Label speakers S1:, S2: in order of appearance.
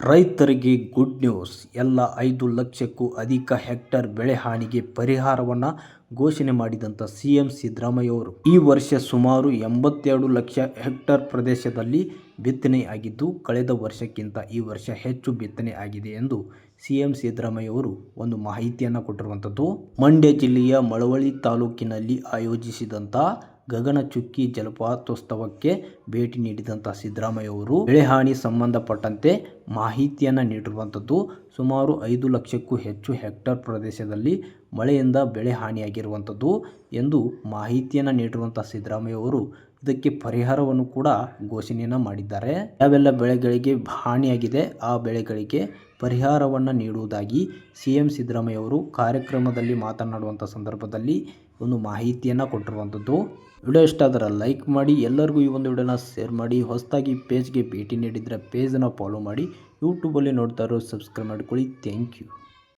S1: ರೈತರಿಗೆ good news ಎಲ್ಲ ಐದು ಲಕ್ಷಕ್ಕೂ ಅಧಿಕ ಹೆಕ್ಟರ್ ಬೆಳೆ ಹಾನಿಗೆ ಪರಿಹಾರವನ್ನು ಘೋಷಣೆ ಮಾಡಿದಂಥ ಸಿಎಂ ಸಿದ್ದರಾಮಯ್ಯವರು. ಈ ವರ್ಷ ಸುಮಾರು ಎಂಬತ್ತೆರಡು ಲಕ್ಷ ಹೆಕ್ಟರ್ ಪ್ರದೇಶದಲ್ಲಿ ಬಿತ್ತನೆ ಆಗಿದ್ದು ಕಳೆದ ವರ್ಷಕ್ಕಿಂತ ಈ ವರ್ಷ ಹೆಚ್ಚು ಬಿತ್ತನೆ ಆಗಿದೆ ಎಂದು ಸಿಎಂ ಸಿದ್ದರಾಮಯ್ಯವರು ಒಂದು ಮಾಹಿತಿಯನ್ನು ಕೊಟ್ಟಿರುವಂಥದ್ದು ಮಂಡ್ಯ ಜಿಲ್ಲೆಯ ಮಳವಳ್ಳಿ ತಾಲೂಕಿನಲ್ಲಿ ಆಯೋಜಿಸಿದಂಥ ಗಗನಚುಕ್ಕಿ ಜಲಪಾತೋತ್ಸವಕ್ಕೆ ಭೇಟಿ ನೀಡಿದಂಥ ಸಿದ್ದರಾಮಯ್ಯ ಅವರು ಬೆಳೆಹಾನಿ ಸಂಬಂಧಪಟ್ಟಂತೆ ಮಾಹಿತಿಯನ್ನು ನೀಡಿರುವಂಥದ್ದು ಸುಮಾರು ಐದು ಲಕ್ಷಕ್ಕೂ ಹೆಚ್ಚು ಹೆಕ್ಟರ್ ಪ್ರದೇಶದಲ್ಲಿ ಮಳೆಯಿಂದ ಬೆಳೆ ಹಾನಿಯಾಗಿರುವಂಥದ್ದು ಎಂದು ಮಾಹಿತಿಯನ್ನು ನೀಡಿರುವಂಥ ಸಿದ್ದರಾಮಯ್ಯ ಅವರು ಇದಕ್ಕೆ ಪರಿಹಾರವನ್ನು ಕೂಡ ಘೋಷಣೆಯನ್ನು ಮಾಡಿದ್ದಾರೆ. ಯಾವೆಲ್ಲ ಬೆಳೆಗಳಿಗೆ ಹಾನಿಯಾಗಿದೆ, ಆ ಬೆಳೆಗಳಿಗೆ ಪರಿಹಾರವನ್ನು ನೀಡುವುದಾಗಿ ಸಿ ಎಂ ಸಿದ್ದರಾಮಯ್ಯವರು ಕಾರ್ಯಕ್ರಮದಲ್ಲಿ ಮಾತನಾಡುವಂಥ ಸಂದರ್ಭದಲ್ಲಿ ಒಂದು ಮಾಹಿತಿಯನ್ನು ಕೊಟ್ಟಿರುವಂಥದ್ದು. ವಿಡಿಯೋ ಇಷ್ಟ ಆದರೆ ಲೈಕ್ ಮಾಡಿ, ಎಲ್ಲರಿಗೂ ಈ ಒಂದು ವಿಡಿಯೋನ ಶೇರ್ ಮಾಡಿ, ಹೊಸದಾಗಿ ಪೇಜ್ಗೆ ಭೇಟಿ ನೀಡಿದರೆ ಪೇಜನ್ನು ಫಾಲೋ ಮಾಡಿ, ಯೂಟ್ಯೂಬಲ್ಲಿ ನೋಡ್ತಾ ಇರೋ ಸಬ್ಸ್ಕ್ರೈಬ್ ಮಾಡಿಕೊಳ್ಳಿ. Thank you.